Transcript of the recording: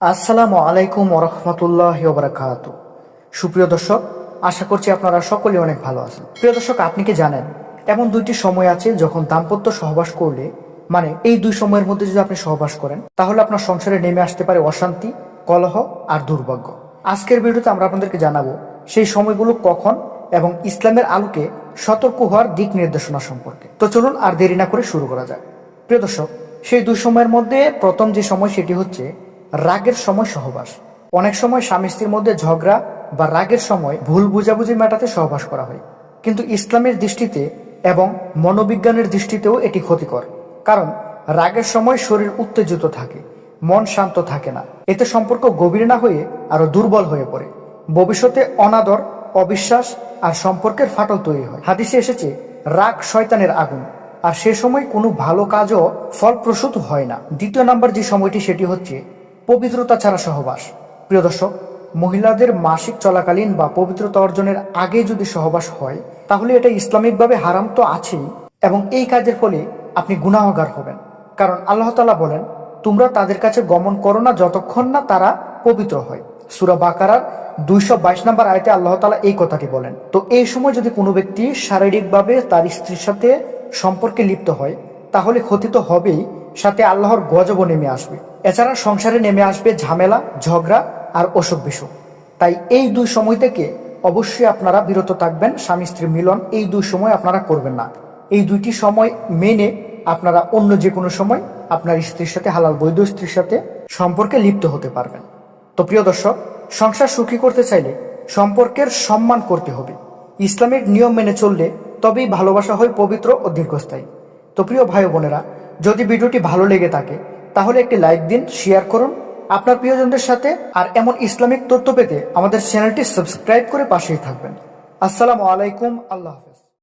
আসসালামু আলাইকুম ওরহমতুল্লাহ বারাকাত সুপ্রিয় দর্শক, আশা করছি আপনারা সকলে অনেক ভালো আছেন। প্রিয় দর্শক, আপনি কি জানেন, এমন দুইটি সময় আছে যখন দাম্পত্য সহবাস করলে মানে এই দুই সময়ের মধ্যে যদি আপনি সহবাস করেন, তাহলে আপনার সংসারে নেমে আসতে পারে অশান্তি, কলহ আর দুর্ভাগ্য। আজকের ভিডিওতে আমরা আপনাদেরকে জানাব, সেই সময়গুলো কখন এবং ইসলামের আলোকে সতর্ক হওয়ার দিক নির্দেশনা সম্পর্কে। তো চলুন আর দেরি না করে শুরু করা যাক। প্রিয় দর্শক, সেই দুই সময়ের মধ্যে প্রথম যে সময় সেটি হচ্ছে রাগের সময় সহবাস। অনেক সময় স্বামী স্ত্রীর মধ্যে ঝগড়া বা রাগের সময় ভুল বুঝাবুঝি মেটাতে সহবাস করা হয়। কিন্তু ইসলামের দৃষ্টিতে এবং মনোবিজ্ঞানের দৃষ্টিতেও এটি ক্ষতিকর। কারণ রাগের সময় শরীর উত্তেজিত থাকে, মন শান্ত থাকে না। এতে সম্পর্ক গভীর না হয়ে আরও দুর্বল হয়ে পড়ে। ভবিষ্যতে অনাদর, অবিশ্বাস আর সম্পর্কের ফাটল তৈরি হয়। হাদিসে এসেছে, রাগ শয়তানের আগুন। আর সে সময় কোনো ভালো কাজও ফলপ্রসূত হয় না। দ্বিতীয় নাম্বার যে সময়টি, সেটি হচ্ছে পবিত্রতা ছাড়া সহবাস। প্রিয় দর্শক, মহিলাদের মাসিক চলাকালীন বা পবিত্রতা অর্জনের আগে যদি সহবাস হয়, তাহলে এটা ইসলামিকভাবে হারাম তো আছেই এবং এই কাজের ফলে আপনি গুনাহগার হবেন। কারণ আল্লাহ তালা বলেন, তোমরা তাদের কাছে গমন করো না যতক্ষণ না তারা পবিত্র হয়। সুরা বাকারার দুইশো বাইশ নম্বর আয়তে আল্লাহ তালা এই কথাটি বলেন। তো এই সময় যদি কোনো ব্যক্তি শারীরিকভাবে তার স্ত্রীর সাথে সম্পর্কে লিপ্ত হয়, তাহলে ক্ষতি তো হবেই। সাথে আল্লাহর গজবও নেমে আসবে। এছাড়া সংসারে নেমে আসবে ঝামেলা, ঝগড়া আর অসুখ বিসুখ তাই এই দুই সময় থেকে অবশ্যই আপনারা বিরত থাকবেন, স্বামী স্ত্রী মিলন এই দুই সময় আপনারা করবেন না। এই দুইটি সময় মেনে আপনারা অন্য যে কোনো সময় আপনার স্ত্রীর সাথে, হালাল বৈধ স্ত্রীর সাথে সম্পর্কে লিপ্ত হতে পারবেন। তো প্রিয় দর্শক, সংসার সুখী করতে চাইলে সম্পর্কের সম্মান করতে হবে। ইসলামের নিয়ম মেনে চললে তবেই ভালোবাসা হয় পবিত্র ও দীর্ঘস্থায়ী। তো প্রিয় ভাই বোনেরা যদি ভিডিওটি ভালো লেগে থাকে, তাহলে একটি লাইক দিন, শেয়ার করুন। আপনার প্রিয়জনদের সাথে আর এমন ইসলামিক তথ্য পেতে আমাদের চ্যানেলটি সাবস্ক্রাইব করে পাশেই থাকবেন। আসসালামু আলাইকুম, আল্লাহ হাফেজ।